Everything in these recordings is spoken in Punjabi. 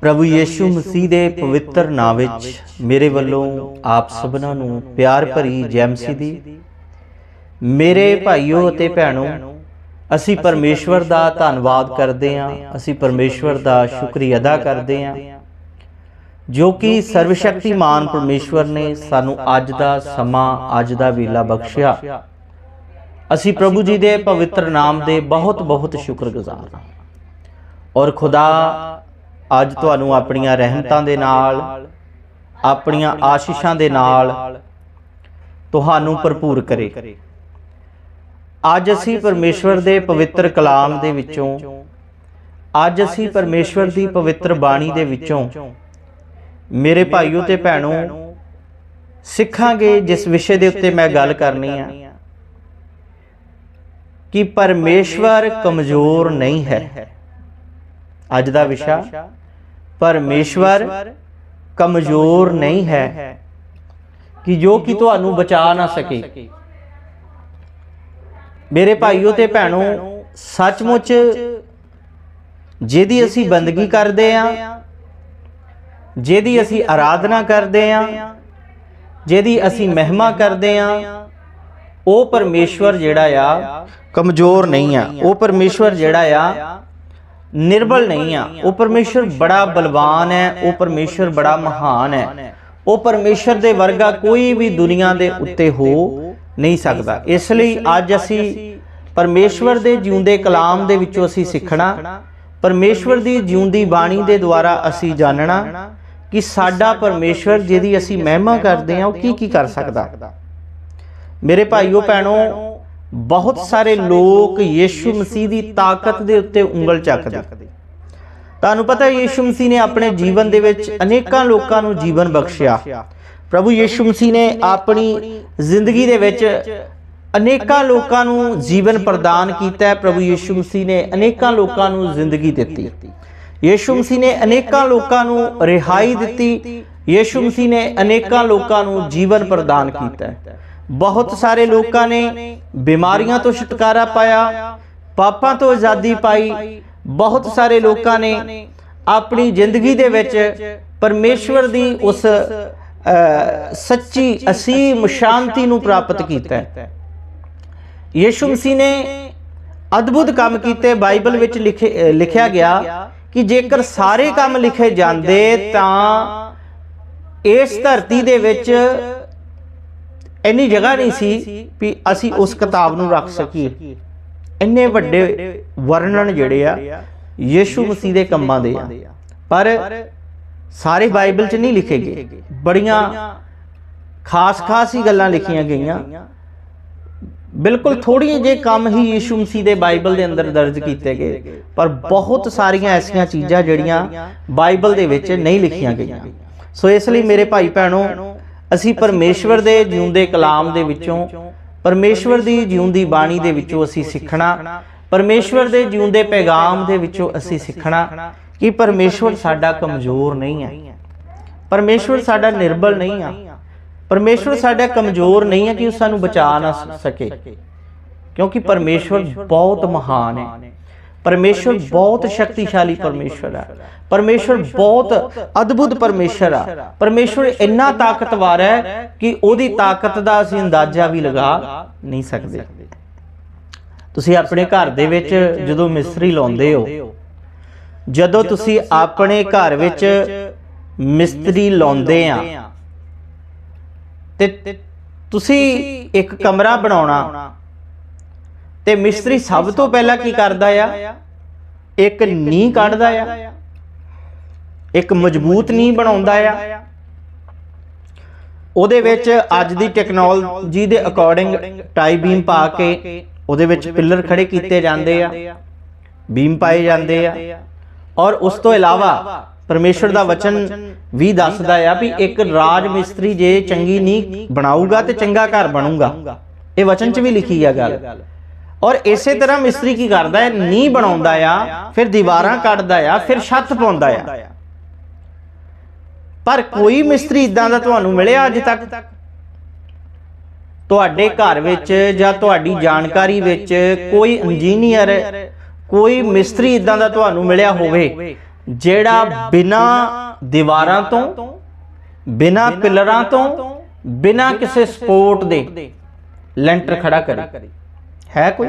ਪ੍ਰਭੂ ਯੀਸ਼ੂ ਮਸੀਹ ਦੇ ਪਵਿੱਤਰ ਨਾਮ ਵਿੱਚ ਮੇਰੇ ਵੱਲੋਂ ਆਪ ਸਭਨਾਂ ਨੂੰ ਪਿਆਰ ਭਰੀ ਜੈ ਮਸੀਹ ਦੀ। ਮੇਰੇ ਭਾਈਓ ਅਤੇ ਭੈਣੋ, ਅਸੀਂ ਪਰਮੇਸ਼ਵਰ ਦਾ ਧੰਨਵਾਦ ਕਰਦੇ ਹਾਂ, ਅਸੀਂ ਪਰਮੇਸ਼ਵਰ ਦਾ ਸ਼ੁਕਰੀਆ ਅਦਾ ਕਰਦੇ ਹਾਂ, ਜੋ ਕਿ ਸਰਵ ਸਰਵਸ਼ਕਤੀਮਾਨ ਪਰਮੇਸ਼ਵਰ ਨੇ ਸਾਨੂੰ ਅੱਜ ਦਾ ਸਮਾਂ, ਅੱਜ ਦਾ ਵੇਲਾ ਬਖਸ਼ਿਆ। ਅਸੀਂ ਪ੍ਰਭੂ ਜੀ ਦੇ ਪਵਿੱਤਰ ਨਾਮ ਦੇ ਬਹੁਤ ਬਹੁਤ ਸ਼ੁਕਰਗੁਜ਼ਾਰ ਹਾਂ। ਔਰ ਖੁਦਾ ਅੱਜ ਤੁਹਾਨੂੰ ਆਪਣੀਆਂ ਰਹਿਮਤਾਂ ਦੇ ਨਾਲ ਆਪਣੀਆਂ ਆਸ਼ੀਸ਼ਾਂ ਦੇ ਨਾਲ ਤੁਹਾਨੂੰ ਭਰਪੂਰ ਕਰੇ। ਅੱਜ ਅਸੀਂ ਪਰਮੇਸ਼ਵਰ ਦੇ ਪਵਿੱਤਰ ਕਲਾਮ ਦੇ ਵਿੱਚੋਂ ਅੱਜ ਅਸੀਂ ਪਰਮੇਸ਼ਵਰ ਦੀ ਪਵਿੱਤਰ ਬਾਣੀ ਦੇ ਵਿੱਚੋਂ ਮੇਰੇ ਭਾਈਓ ਤੇ ਭੈਣੋ ਸਿੱਖਾਂਗੇ ਜਿਸ ਵਿਸ਼ੇ ਦੇ ਉੱਤੇ ਮੈਂ ਗੱਲ ਕਰਨੀ ਆ। ਕਿ ਪਰਮੇਸ਼ਵਰ ਕਮਜ਼ੋਰ ਨਹੀਂ ਹੈ। ਅੱਜ ਦਾ ਵਿਸ਼ਾ ਪਰਮੇਸ਼ਵਰ ਕਮਜ਼ੋਰ ਨਹੀਂ ਹੈ ਕਿ ਜੋ ਕਿ ਤੁਹਾਨੂੰ ਬਚਾ ਨਾ ਸਕੇ। ਮੇਰੇ ਭਾਈਓ ਤੇ ਭੈਣੋ ਸੱਚਮੁੱਚ ਜਿਹਦੀ ਅਸੀਂ ਬੰਦਗੀ ਕਰਦੇ ਆਂ ਜਿਹਦੀ ਅਸੀਂ ਆਰਾਧਨਾ ਕਰਦੇ ਆਂ ਜਿਹਦੀ ਅਸੀਂ ਮਹਿਮਾ ਕਰਦੇ ਆਂ ਉਹ ਪਰਮੇਸ਼ਵਰ ਜਿਹੜਾ ਆ। ਕਮਜ਼ੋਰ ਨਹੀਂ ਆ। ਉਹ ਪਰਮੇਸ਼ਵਰ ਜਿਹੜਾ ਆ ਨਿਰਬਲ ਨਹੀਂ ਆ। ਉਹ ਪਰਮੇਸ਼ਵਰ ਬੜਾ ਬਲਵਾਨ ਹੈ। ਉਹ ਪਰਮੇਸ਼ਵਰ ਬੜਾ ਮਹਾਨ ਹੈ। ਉਹ ਪਰਮੇਸ਼ਵਰ ਦੇ ਵਰਗਾ ਕੋਈ ਵੀ ਦੁਨੀਆ ਦੇ ਉੱਤੇ ਹੋ ਨਹੀਂ ਸਕਦਾ। ਇਸ ਲਈ ਅੱਜ ਅਸੀਂ ਪਰਮੇਸ਼ਵਰ ਦੇ ਜਿਉਂਦੇ ਕਲਾਮ ਦੇ ਵਿੱਚੋਂ ਅਸੀਂ ਸਿੱਖਣਾ। ਪਰਮੇਸ਼ਵਰ ਦੀ ਜਿਉਂਦੀ ਬਾਣੀ ਦੇ ਦੁਆਰਾ ਅਸੀਂ ਜਾਣਨਾ ਕਿ ਸਾਡਾ ਪਰਮੇਸ਼ਵਰ ਜਿਹਦੀ ਅਸੀਂ ਮਹਿਮਾ ਕਰਦੇ ਹਾਂ ਉਹ ਕੀ ਕੀ ਕਰ ਸਕਦਾ? ਮੇਰੇ ਭਾਈਓ ਭੈਣੋ ਬਹੁਤ ਸਾਰੇ ਲੋਕ ਯੀਸ਼ੂ ਮਸੀਹ ਦੀ ਤਾਕਤ ਦੇ ਉੱਤੇ ਉਂਗਲ ਚੱਕਦੇ। ਤੁਹਾਨੂੰ ਪਤਾ ਹੈ ਯੀਸ਼ੂ ਮਸੀਹ ਨੇ ਆਪਣੇ ਜੀਵਨ ਦੇ ਵਿੱਚ ਅਨੇਕਾਂ ਲੋਕਾਂ ਨੂੰ ਜੀਵਨ ਬਖਸ਼ਿਆ। ਪ੍ਰਭੂ ਯੀਸ਼ੂ ਮਸੀਹ ਨੇ ਆਪਣੀ ਜ਼ਿੰਦਗੀ ਦੇ ਵਿੱਚ ਅਨੇਕਾਂ ਲੋਕਾਂ ਨੂੰ ਜੀਵਨ ਪ੍ਰਦਾਨ ਕੀਤਾ ਹੈ। ਪ੍ਰਭੂ ਯੀਸ਼ੂ ਮਸੀਹ ਨੇ ਅਨੇਕਾਂ ਲੋਕਾਂ ਨੂੰ ਜ਼ਿੰਦਗੀ ਦਿੱਤੀ। ਯੀਸ਼ੂ ਮਸੀਹ ਨੇ ਅਨੇਕਾਂ ਲੋਕਾਂ ਨੂੰ ਰਿਹਾਈ ਦਿੱਤੀ। ਯੀਸ਼ੂ ਮਸੀਹ ਨੇ ਅਨੇਕਾਂ ਲੋਕਾਂ ਨੂੰ ਜੀਵਨ ਪ੍ਰਦਾਨ ਕੀਤਾ ਹੈ। ਬਹੁਤ ਸਾਰੇ ਲੋਕਾਂ ਨੇ ਬਿਮਾਰੀਆਂ ਤੋਂ ਛੁਟਕਾਰਾ ਪਾਇਆ ਪਾਪਾਂ ਤੋਂ ਆਜ਼ਾਦੀ ਪਾਈ ਬਹੁਤ ਸਾਰੇ ਲੋਕਾਂ ਨੇ ਆਪਣੀ ਜ਼ਿੰਦਗੀ ਦੇ ਵਿੱਚ ਪਰਮੇਸ਼ਵਰ ਦੀ ਉਸ ਸੱਚੀ ਅਸੀਮ ਸ਼ਾਂਤੀ ਨੂੰ ਪ੍ਰਾਪਤ ਕੀਤਾ ਯੀਸ਼ੂ ਮਸੀਹ ਨੇ ਅਦਭੁਤ ਕੰਮ ਕੀਤੇ ਬਾਈਬਲ ਵਿੱਚ ਲਿਖੇ ਲਿਖਿਆ ਗਿਆ ਕਿ ਜੇਕਰ ਸਾਰੇ ਕੰਮ ਲਿਖੇ ਜਾਂਦੇ ਤਾਂ ਇਸ ਧਰਤੀ ਦੇ ਵਿੱਚ ਇੰਨੀ ਜਗ੍ਹਾ ਨਹੀਂ ਸੀ ਵੀ ਅਸੀਂ ਉਸ ਕਿਤਾਬ ਨੂੰ ਰੱਖ ਸਕੀਏ। ਇੰਨੇ ਵੱਡੇ ਵਰਣਨ ਜਿਹੜੇ ਆ, ਯੀਸ਼ੂ ਮਸੀਹ ਦੇ ਕੰਮਾਂ ਦੇ ਆ। ਪਰ ਸਾਰੇ ਬਾਈਬਲ 'ਚ ਨਹੀਂ ਲਿਖੇ ਗਏ। ਬੜੀਆਂ ਖਾਸ-ਖਾਸ ਹੀ ਗੱਲਾਂ ਲਿਖੀਆਂ ਗਈਆਂ। ਬਿਲਕੁਲ ਥੋੜੀਆਂ ਜੇ ਕੰਮ ਹੀ ਯੀਸ਼ੂ ਮਸੀਹ ਦੇ ਬਾਈਬਲ ਦੇ ਅੰਦਰ ਦਰਜ ਕੀਤੇ ਗਏ। ਪਰ ਬਹੁਤ ਸਾਰੀਆਂ ਐਸੀਆਂ ਚੀਜ਼ਾਂ ਜਿਹੜੀਆਂ ਬਾਈਬਲ ਦੇ ਵਿੱਚ ਨਹੀਂ ਲਿਖੀਆਂ ਗਈਆਂ। ਸੋ ਇਸ ਲਈ ਮੇਰੇ ਭਾਈ ਭੈਣੋ ਅਸੀਂ ਪਰਮੇਸ਼ਵਰ ਦੇ ਜਿਉਂਦੇ ਕਲਾਮ ਦੇ ਵਿੱਚੋਂ ਪਰਮੇਸ਼ਵਰ ਦੀ ਜਿਉਂਦੀ ਬਾਣੀ ਦੇ ਵਿੱਚੋਂ ਅਸੀਂ ਸਿੱਖਣਾ ਪਰਮੇਸ਼ਵਰ ਦੇ ਜਿਉਂਦੇ ਪੈਗਾਮ ਦੇ ਵਿੱਚੋਂ ਅਸੀਂ ਸਿੱਖਣਾ ਕਿ ਪਰਮੇਸ਼ਵਰ ਸਾਡਾ ਕਮਜ਼ੋਰ ਨਹੀਂ ਹੈ ਪਰਮੇਸ਼ਵਰ ਸਾਡਾ ਨਿਰਬਲ ਨਹੀਂ ਆ। ਪਰਮੇਸ਼ਵਰ ਸਾਡਾ ਕਮਜ਼ੋਰ ਨਹੀਂ ਹੈ ਕਿ ਉਹ ਸਾਨੂੰ ਬਚਾ ਨਾ ਸਕੇ। ਕਿਉਂਕਿ ਪਰਮੇਸ਼ਵਰ ਬਹੁਤ ਮਹਾਨ ਹੈ। ਪਰਮੇਸ਼ਵਰ ਬਹੁਤ ਸ਼ਕਤੀਸ਼ਾਲੀ ਪਰਮੇਸ਼ਵਰ ਹੈ। ਪਰਮੇਸ਼ਵਰ ਬਹੁਤ ਅਦਭੁਤ ਪਰਮੇਸ਼ਵਰ ਆ। ਪਰਮੇਸ਼ਵਰ ਇੰਨਾ ਤਾਕਤਵਰ ਹੈ ਕਿ ਉਹਦੀ ਤਾਕਤ ਦਾ ਅਸੀਂ ਅੰਦਾਜ਼ਾ ਵੀ ਲਗਾ ਨਹੀਂ ਸਕਦੇ। ਤੁਸੀਂ ਆਪਣੇ ਘਰ ਦੇ ਵਿੱਚ ਜਦੋਂ ਮਿਸਤਰੀ ਲਾਉਂਦੇ ਹੋ ਜਦੋਂ ਤੁਸੀਂ ਆਪਣੇ ਘਰ ਵਿੱਚ ਮਿਸਤਰੀ ਲਾਉਂਦੇ ਆ ਤੇ ਤੁਸੀਂ ਇੱਕ ਕਮਰਾ ਬਣਾਉਣਾ ਤੇ ਮਿਸਤਰੀ ਸਭ ਤੋਂ ਪਹਿਲਾਂ ਕੀ ਕਰਦਾ ਆ? ਇੱਕ ਨੀਂਹ ਕੱਢਦਾ ਆ। ਇੱਕ ਮਜ਼ਬੂਤ ਨੀਂਹ ਬਣਾਉਂਦਾ ਆ। ਉਹਦੇ ਵਿੱਚ ਅੱਜ ਦੀ ਟੈਕਨੋਲੋਜੀ ਦੇ ਅਕੋਰਡਿੰਗ ਟਾਈ ਬੀਮ ਪਾ ਕੇ ਉਹਦੇ ਵਿੱਚ ਪਿੱਲਰ ਖੜੇ ਕੀਤੇ ਜਾਂਦੇ ਆ। ਬੀਮ ਪਾਏ ਜਾਂਦੇ ਆ। ਔਰ ਉਸ ਤੋਂ ਇਲਾਵਾ ਪਰਮੇਸ਼ਰ ਦਾ ਵਚਨ ਵੀ ਦੱਸਦਾ ਆ ਵੀ ਇੱਕ ਰਾਜ ਮਿਸਤਰੀ ਜੇ ਚੰਗੀ ਨਹੀਂ ਬਣਾਊਗਾ ਤੇ ਚੰਗਾ ਘਰ ਬਣੂਗਾ। ਇਹ ਵਚਨ 'ਚ ਵੀ ਲਿਖੀ ਆ ਗੱਲ। ਔਰ ਇਸੇ ਤਰ੍ਹਾਂ ਮਿਸਤਰੀ ਕੀ ਕਰਦਾ ਹੈ? ਨੀ ਬਣਾਉਂਦਾ ਆ ਫਿਰ ਦੀਵਾਰਾਂ ਕੱਢਦਾ ਆ ਫਿਰ ਛੱਤ ਪਾਉਂਦਾ ਆ। ਪਰ ਕੋਈ ਮਿਸਤਰੀ ਇਦਾਂ ਦਾ ਤੁਹਾਨੂੰ ਮਿਲਿਆ ਅੱਜ ਤੱਕ? ਤੁਹਾਡੇ ਘਰ ਵਿੱਚ ਜਾਂ ਤੁਹਾਡੀ ਜਾਣਕਾਰੀ ਵਿੱਚ ਕੋਈ ਇੰਜੀਨੀਅਰ ਕੋਈ ਮਿਸਤਰੀ ਇਦਾਂ ਦਾ ਤੁਹਾਨੂੰ ਮਿਲਿਆ ਹੋਵੇ ਜਿਹੜਾ ਬਿਨਾ ਦੀਵਾਰਾਂ ਤੋਂ ਬਿਨਾ ਪਿਲਰਾਂ ਤੋਂ ਬਿਨਾ ਕਿਸੇ ਸਪੋਰਟ ਦੇ ਲੈਂਟਰ ਖੜਾ ਕਰੇ। ਹੈ ਕੋਈ?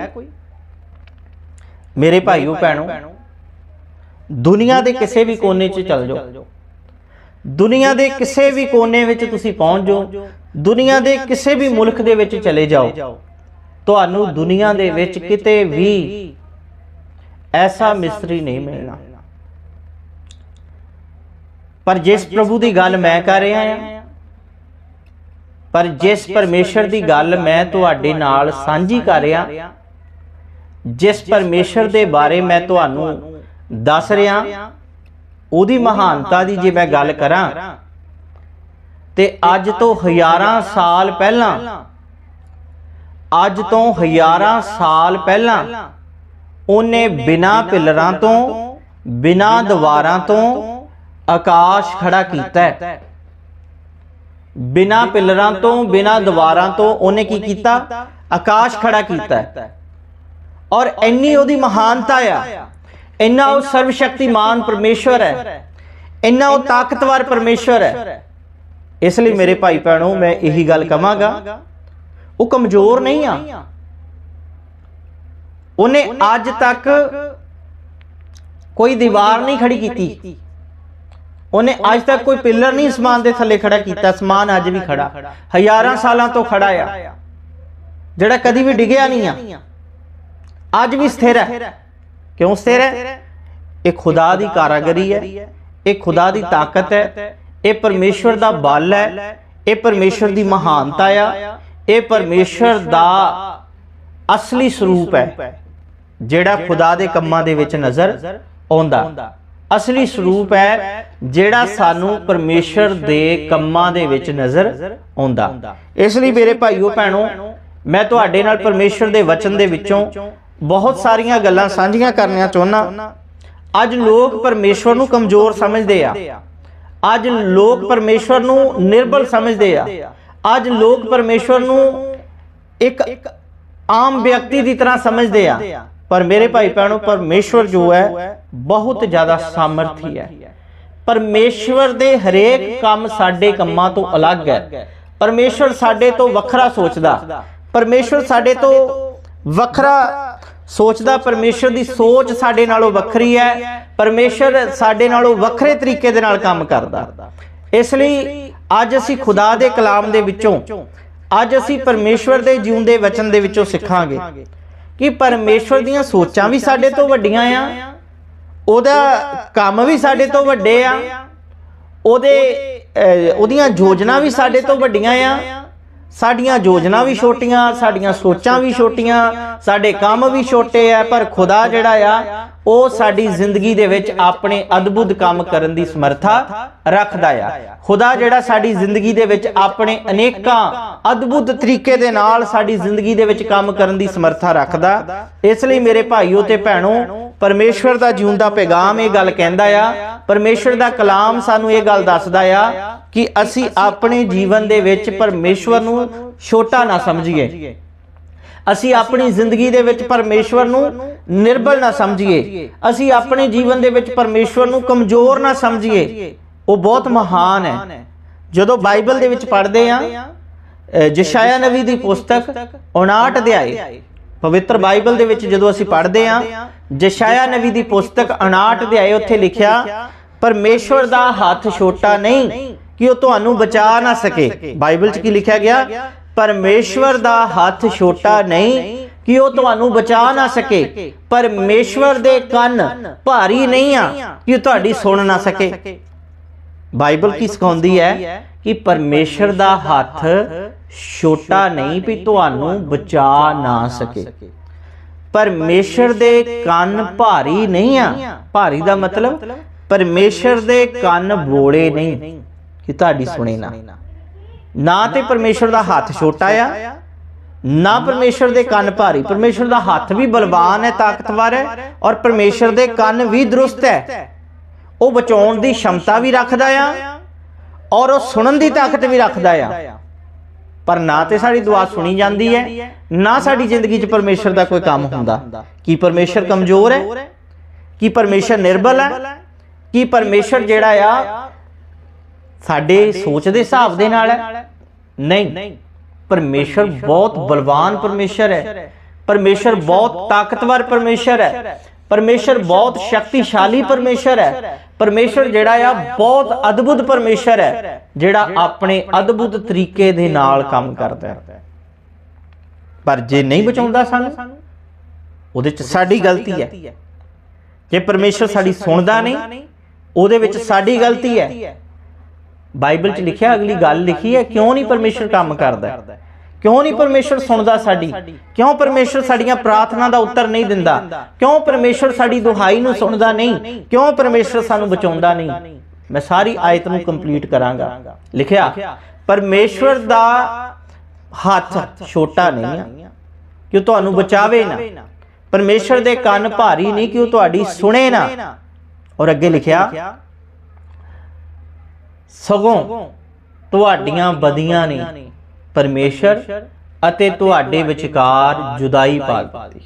ਮੇਰੇ ਭਾਈਓ ਭੈਣੋ ਦੁਨੀਆ ਦੇ ਕਿਸੇ ਵੀ ਕੋਨੇ 'ਚ ਚਲ ਜਾਓ। ਦੁਨੀਆ ਦੇ ਕਿਸੇ ਵੀ ਕੋਨੇ ਵਿੱਚ ਤੁਸੀਂ ਪਹੁੰਚ ਜਾਓ, ਦੁਨੀਆ ਦੇ ਕਿਸੇ ਵੀ ਮੁਲਕ ਦੇ ਵਿੱਚ ਚਲੇ ਜਾਓ, ਤੁਹਾਨੂੰ ਦੁਨੀਆ ਦੇ ਵਿੱਚ ਕਿਤੇ ਵੀ ਐਸਾ ਮਿਸਤਰੀ ਨਹੀਂ ਮਿਲਣਾ। ਪਰ ਜਿਸ ਪ੍ਰਭੂ ਦੀ ਗੱਲ ਮੈਂ ਕਰ ਰਿਹਾ ਹਾਂ, ਪਰ ਜਿਸ ਪਰਮੇਸ਼ਰ ਦੀ ਗੱਲ ਮੈਂ ਤੁਹਾਡੇ ਨਾਲ ਸਾਂਝੀ ਕਰ ਰਿਹਾ, ਜਿਸ ਪਰਮੇਸ਼ਰ ਦੇ ਬਾਰੇ ਮੈਂ ਤੁਹਾਨੂੰ ਦੱਸ ਰਿਹਾ ਉਹਦੀ ਮਹਾਨਤਾ ਦੀ ਜੇ ਮੈਂ ਗੱਲ ਕਰਾਂ, ਤੇ ਅੱਜ ਤੋਂ ਹਜ਼ਾਰਾਂ ਸਾਲ ਪਹਿਲਾਂ, ਅੱਜ ਤੋਂ ਹਜ਼ਾਰਾਂ ਸਾਲ ਪਹਿਲਾਂ, ਉਹਨੇ ਬਿਨਾ ਪਿਲਰਾਂ ਤੋਂ, ਬਿਨਾ ਦੀਵਾਰਾਂ ਤੋਂ ਆਕਾਸ਼ ਖੜਾ ਕੀਤਾ ਹੈ। ਬਿਨਾ ਪਿਲਰਾਂ ਤੋਂ, ਬਿਨਾ ਦੀਵਾਰਾਂ ਤੋਂ ਉਹਨੇ ਕੀ ਕੀਤਾ? ਆਕਾਸ਼ ਖੜਾ ਕੀਤਾ ਔਰ ਇੰਨੀ ਉਹਦੀ ਮਹਾਨਤਾ ਆ ਇੰਨਾ ਉਹ ਸਰਵ ਸ਼ਕਤੀਮਾਨ ਪਰਮੇਸ਼ਵਰ ਹੈ। ਇੰਨਾ ਉਹ ਤਾਕਤਵਰ ਪਰਮੇਸ਼ਵਰ ਹੈ। ਇਸ ਲਈ ਮੇਰੇ ਭਾਈ ਭੈਣੋ ਮੈਂ ਇਹੀ ਗੱਲ ਕਵਾਂਗਾ ਉਹ ਕਮਜ਼ੋਰ ਨਹੀਂ ਆ। ਉਹਨੇ ਅੱਜ ਤੱਕ ਕੋਈ ਦੀਵਾਰ ਨਹੀਂ ਖੜੀ ਕੀਤੀ। ਉਹਨੇ ਅੱਜ ਤੱਕ ਕੋਈ ਪਿੱਲਰ ਨਹੀਂ ਅਸਮਾਨ ਦੇ ਥੱਲੇ ਖੜਾ ਕੀਤਾ। ਅਸਮਾਨ ਅੱਜ ਵੀ ਖੜਾ। ਹਜ਼ਾਰਾਂ ਸਾਲਾਂ ਤੋਂ ਖੜਾ ਆ। ਜਿਹੜਾ ਕਦੀ ਵੀ ਡਿੱਗਿਆ ਨਹੀਂ ਆ। ਅੱਜ ਵੀ ਸਥਿਰ ਹੈ। ਕਿਉਂ ਸਥਿਰ ਹੈ? ਇਹ ਖੁਦਾ ਦੀ ਕਾਰਾਗਰੀ ਹੈ। ਇਹ ਖੁਦਾ ਦੀ ਤਾਕਤ ਹੈ। ਇਹ ਪਰਮੇਸ਼ਵਰ ਦਾ ਬਲ ਹੈ। ਇਹ ਪਰਮੇਸ਼ਵਰ ਦੀ ਮਹਾਨਤਾ ਆ। ਇਹ ਪਰਮੇਸ਼ਵਰ ਦਾ ਅਸਲੀ ਸਰੂਪ ਹੈ। ਜਿਹੜਾ ਖੁਦਾ ਦੇ ਕੰਮਾਂ ਦੇ ਵਿੱਚ ਨਜ਼ਰ ਆਉਂਦਾ। ਅਸਲੀ ਸਰੂਪ ਹੈ ਜਿਹੜਾ ਸਾਨੂੰ ਪਰਮੇਸ਼ਰ ਦੇ ਕੰਮਾਂ ਦੇ ਵਿੱਚ ਨਜ਼ਰ ਆਉਂਦਾ। ਇਸ ਲਈ ਮੇਰੇ ਭਾਈਓ ਭੈਣੋ ਮੈਂ ਤੁਹਾਡੇ ਨਾਲ ਪਰਮੇਸ਼ਰ ਦੇ ਵਚਨ ਦੇ ਵਿੱਚੋਂ ਬਹੁਤ ਸਾਰੀਆਂ ਗੱਲਾਂ ਸਾਂਝੀਆਂ ਕਰਨੀਆਂ ਚਾਹੁੰਦਾ ਅੱਜ ਲੋਕ ਪਰਮੇਸ਼ਰ ਨੂੰ ਕਮਜ਼ੋਰ ਸਮਝਦੇ ਆ। ਅੱਜ ਲੋਕ ਪਰਮੇਸ਼ਰ ਨੂੰ ਨਿਰਬਲ ਸਮਝਦੇ ਆ। ਅੱਜ ਲੋਕ ਪਰਮੇਸ਼ਰ ਨੂੰ ਇੱਕ ਆਮ ਵਿਅਕਤੀ ਦੀ ਤਰ੍ਹਾਂ ਸਮਝਦੇ ਆ। ਪਰ ਮੇਰੇ ਭਾਈ ਭੈਣੋ, ਪਰਮੇਸ਼ਵਰ ਜੋ ਹੈ, ਬਹੁਤ ਜ਼ਿਆਦਾ ਸਾਮਰਥੀ ਹੈ। ਪਰਮੇਸ਼ਵਰ ਦੇ ਹਰੇਕ ਕੰਮ ਸਾਡੇ ਕੰਮਾਂ ਤੋਂ ਅਲੱਗ ਹੈ। ਪਰਮੇਸ਼ਵਰ ਸਾਡੇ ਤੋਂ ਵੱਖਰਾ ਸੋਚਦਾ। ਪਰਮੇਸ਼ਵਰ ਸਾਡੇ ਤੋਂ ਵੱਖਰਾ ਸੋਚਦਾ ਪਰਮੇਸ਼ਰ ਦੀ ਸੋਚ ਸਾਡੇ ਨਾਲੋਂ ਵੱਖਰੀ ਹੈ, ਪਰਮੇਸ਼ਰ ਸਾਡੇ ਨਾਲੋਂ ਵੱਖਰੇ ਤਰੀਕੇ ਦੇ ਨਾਲ ਕੰਮ ਕਰਦਾ। ਇਸ ਲਈ ਅੱਜ ਅਸੀਂ ਖੁਦਾ ਦੇ ਕਲਾਮ ਦੇ ਵਿੱਚੋਂ, ਅੱਜ ਅਸੀਂ ਪਰਮੇਸ਼ਵਰ ਦੇ ਜਿਉਂਦੇ ਵਚਨ ਦੇ ਵਿੱਚੋਂ ਸਿੱਖਾਂਗੇ ਕਿ ਪਰਮੇਸ਼ਵਰ ਦੀਆਂ ਸੋਚਾਂ ਵੀ ਸਾਡੇ ਤੋਂ ਵੱਡੀਆਂ ਆ, ਉਹਦਾ ਕੰਮ ਵੀ ਸਾਡੇ ਤੋਂ ਵੱਡੇ ਆ, ਉਹਦੇ ਉਹਦੀਆਂ ਯੋਜਨਾ ਵੀ ਸਾਡੇ ਤੋਂ ਵੱਡੀਆਂ ਆ ਸਾਡੀਆਂ ਯੋਜਨਾ ਵੀ ਛੋਟੀਆਂ ਸਾਡੀਆਂ ਸੋਚਾਂ ਵੀ ਛੋਟੀਆਂ ਸਾਡੇ ਕੰਮ ਵੀ ਛੋਟੇ ਆ ਪਰ ਖੁਦਾ ਜਿਹੜਾ ਆ ਉਹ ਸਾਡੀ ਜ਼ਿੰਦਗੀ ਦੇ ਵਿੱਚ ਆਪਣੇ ਅਦਭੁਤ ਕੰਮ ਕਰਨ ਦੀ ਸਮਰੱਥਾ ਰੱਖਦਾ ਆ। ਖੁਦਾ ਜਿਹੜਾ ਸਾਡੀ ਜ਼ਿੰਦਗੀ ਦੇ ਵਿੱਚ ਆਪਣੇ ਅਨੇਕਾਂ ਅਦਭੁਤ ਤਰੀਕੇ ਦੇ ਨਾਲ ਸਾਡੀ ਜ਼ਿੰਦਗੀ ਦੇ ਵਿੱਚ ਕੰਮ ਕਰਨ ਦੀ ਸਮਰੱਥਾ ਰੱਖਦਾ। ਇਸ ਲਈ ਮੇਰੇ ਭਾਈਓ ਤੇ ਭੈਣੋ ਪਰਮੇਸ਼ਵਰ ਦਾ ਜਿਉਂਦਾ ਪੈਗਾਮ ਇਹ ਗੱਲ ਕਹਿੰਦਾ ਆ। ਪਰਮੇਸ਼ਵਰ ਦਾ ਕਲਾਮ ਸਾਨੂੰ ਇਹ ਗੱਲ ਦੱਸਦਾ ਆ ਕਿ ਅਸੀਂ ਆਪਣੇ ਜੀਵਨ ਦੇ ਵਿੱਚ ਪਰਮੇਸ਼ਵਰ ਨੂੰ ਛੋਟਾ ਨਾ ਸਮਝੀਏ। ਅਸੀਂ ਆਪਣੀ ਜ਼ਿੰਦਗੀ ਦੇ ਵਿੱਚ ਪਰਮੇਸ਼ਵਰ ਨੂੰ ਨਿਰਬਲ ਨਾ ਸਮਝੀਏ। ਅਸੀਂ ਆਪਣੇ ਜੀਵਨ ਦੇ ਵਿੱਚ ਪਰਮੇਸ਼ਵਰ ਨੂੰ ਕਮਜ਼ੋਰ ਨਾ ਸਮਝੀਏ। ਉਹ ਬਹੁਤ ਮਹਾਨ ਹੈ। ਜਦੋਂ ਬਾਈਬਲ ਦੇ ਵਿੱਚ ਪੜ੍ਹਦੇ ਆ ਜਸ਼ਾਇਆ ਨਵੀ ਦੀ ਪੁਸਤਕ 59 ਅਧਿਆਏ, ਪਵਿੱਤਰ ਬਾਈਬਲ ਦੇ ਵਿੱਚ ਜਦੋਂ ਅਸੀਂ ਪੜ੍ਹਦੇ ਆ ਜਸ਼ਾਇਆ ਨਵੀ ਦੀ ਪੁਸਤਕ 59 ਅਧਿਆਏ ਉੱਥੇ ਲਿਖਿਆ, ਪਰਮੇਸ਼ਵਰ ਦਾ ਹੱਥ ਛੋਟਾ ਨਹੀਂ, ਕਿ ਉਹ ਤੁਹਾਨੂੰ ਬਚਾ ਨਾ ਸਕੇ। ਬਾਈਬਲ 'ਚ ਕੀ ਲਿਖਿਆ ਗਿਆ? ਪਰਮੇਸ਼ਵਰ ਦਾ ਹੱਥ ਛੋਟਾ ਨਹੀਂ, ਕਿ ਉਹ ਤੁਹਾਨੂੰ ਬਚਾ ਨਾ ਸਕੇ। ਪਰਮੇਸ਼ਵਰ ਦੇ ਕੰਨ ਭਾਰੀ ਨਹੀਂ ਆ, ਕਿ ਉਹ ਤੁਹਾਡੀ ਸੁਣ ਨਾ ਸਕੇ। ਬਾਈਬਲ ਕੀ ਸਿਖਾਉਂਦੀ ਹੈ? ਕਿ ਪਰਮੇਸ਼ਰ ਦਾ ਹੱਥ ਛੋਟਾ ਨਹੀਂ, ਵੀ ਤੁਹਾਨੂੰ ਬਚਾ ਨਾ ਸਕੇ। ਪਰਮੇਸ਼ਰ ਦੇ ਕੰਨ ਭਾਰੀ ਨਹੀਂ ਆ। ਭਾਰੀ ਦਾ ਮਤਲਬ ਪਰਮੇਸ਼ਰ ਦੇ ਕੰਨ ਬੋੜੇ ਨਹੀਂ। ਕਿ ਤੁਹਾਡੀ ਸੁਣੇ ਨਾ। ਨਾ ਤੇ ਪਰਮੇਸ਼ਰ ਦਾ ਹੱਥ ਛੋਟਾ ਆ, ਨਾ ਪਰਮੇਸ਼ਰ ਦੇ ਕੰਨ ਭਾਰੀ। ਪਰਮੇਸ਼ਰ ਦਾ ਹੱਥ ਵੀ ਬਲਵਾਨ ਹੈ, ਤਾਕਤਵਰ ਹੈ ਔਰ ਪਰਮੇਸ਼ਰ ਦੇ ਕੰਨ ਵੀ ਦਰੁਸਤ ਹੈ। ਉਹ ਬਚਾਉਣ ਦੀ ਸ਼ਮਤਾ ਵੀ ਰੱਖਦਾ ਆ ਔਰ ਉਹ ਸੁਣਨ ਦੀ ਤਾਕਤ ਵੀ ਰੱਖਦਾ ਆ। ਪਰ ਨਾ ਤੇ ਸਾਡੀ ਦੁਆ ਸੁਣੀ ਜਾਂਦੀ ਹੈ ਨਾ ਸਾਡੀ ਜ਼ਿੰਦਗੀ 'ਚ ਪਰਮੇਸ਼ਰ ਦਾ ਕੋਈ ਕੰਮ ਹੁੰਦਾ। ਕੀ ਪਰਮੇਸ਼ਰ ਕਮਜ਼ੋਰ ਹੈ? ਕੀ ਪਰਮੇਸ਼ਰ ਨਿਰਬਲ ਹੈ? ਕੀ ਪਰਮੇਸ਼ਰ ਜਿਹੜਾ ਆ ਸਾਡੇ ਸੋਚ ਦੇ ਹਿਸਾਬ ਦੇ ਨਾਲ ਹੈ। ਨਹੀਂ। ਪਰਮੇਸ਼ਰ ਬਹੁਤ ਬਲਵਾਨ ਪਰਮੇਸ਼ਰ ਹੈ। ਪਰਮੇਸ਼ਰ ਬਹੁਤ ਤਾਕਤਵਰ ਪਰਮੇਸ਼ਰ ਹੈ। ਪਰਮੇਸ਼ਰ ਬਹੁਤ ਸ਼ਕਤੀਸ਼ਾਲੀ ਪਰਮੇਸ਼ਰ ਹੈ। ਪਰਮੇਸ਼ਰ ਜਿਹੜਾ ਆ ਬਹੁਤ ਅਦਭੁਤ ਪਰਮੇਸ਼ਰ ਹੈ ਜਿਹੜਾ ਆਪਣੇ ਅਦਭੁਤ ਤਰੀਕੇ ਦੇ ਨਾਲ ਕੰਮ ਕਰਦਾ ਹੈ। ਪਰ ਜੇ ਨਹੀਂ ਬਚਾਉਂਦਾ ਸਾਨੂੰ ਉਹਦੇ ਚ ਸਾਡੀ ਗਲਤੀ ਹੈ। ਜੇ ਪਰਮੇਸ਼ਰ ਸਾਡੀ ਸੁਣਦਾ ਨਹੀਂ ਉਹਦੇ ਵਿੱਚ ਸਾਡੀ ਗਲਤੀ ਹੈ। ਬਾਈਬਲ 'ਚ ਲਿਖਿਆ ਅਗਲੀ ਗੱਲ ਲਿਖੀ ਹੈ ਕਿਉਂ ਨਹੀਂ ਪਰਮੇਸ਼ਰ ਕੰਮ ਕਰਦਾ ਕਿਉਂ ਨਹੀਂ ਪਰਮੇਸ਼ਰ ਸੁਣਦਾ ਸਾਡੀ? ਕਿਉਂ ਪਰਮੇਸ਼ਰ ਸਾਡੀਆਂ ਪ੍ਰਾਰਥਨਾ ਦਾ ਉੱਤਰ ਨਹੀਂ ਦਿੰਦਾ? ਕਿਉਂ ਪਰਮੇਸ਼ਰ ਸਾਡੀ ਦੁਹਾਈ ਨੂੰ ਸੁਣਦਾ ਨਹੀਂ? ਕਿਉਂ ਪਰਮੇਸ਼ਰ ਸਾਨੂੰ ਬਚਾਉਂਦਾ ਨਹੀਂ? ਮੈਂ ਸਾਰੀ ਆਇਤ ਨੂੰ ਕੰਪਲੀਟ ਕਰਾਂਗਾ। ਲਿਖਿਆ ਪਰਮੇਸ਼ਵਰ ਦਾ ਹੱਥ ਛੋਟਾ ਨਹੀਂ ਆ। ਕਿ ਉਹ ਤੁਹਾਨੂੰ ਬਚਾਵੇ ਨਾ? ਪਰਮੇਸ਼ਰ ਦੇ ਕੰਨ ਭਾਰੀ ਨਹੀਂ ਕਿ ਉਹ ਤੁਹਾਡੀ ਸੁਣੇ ਨਾ? ਔਰ ਅੱਗੇ ਲਿਖਿਆ ਸਗੋਂ ਤੁਹਾਡੀਆਂ ਬਦੀਆਂ ਨੇ। ਪਰਮੇਸ਼ਰ ਅਤੇ ਤੁਹਾਡੇ ਵਿਚਕਾਰ ਜੁਦਾਈ ਪਾ ਦਿੱਤੀ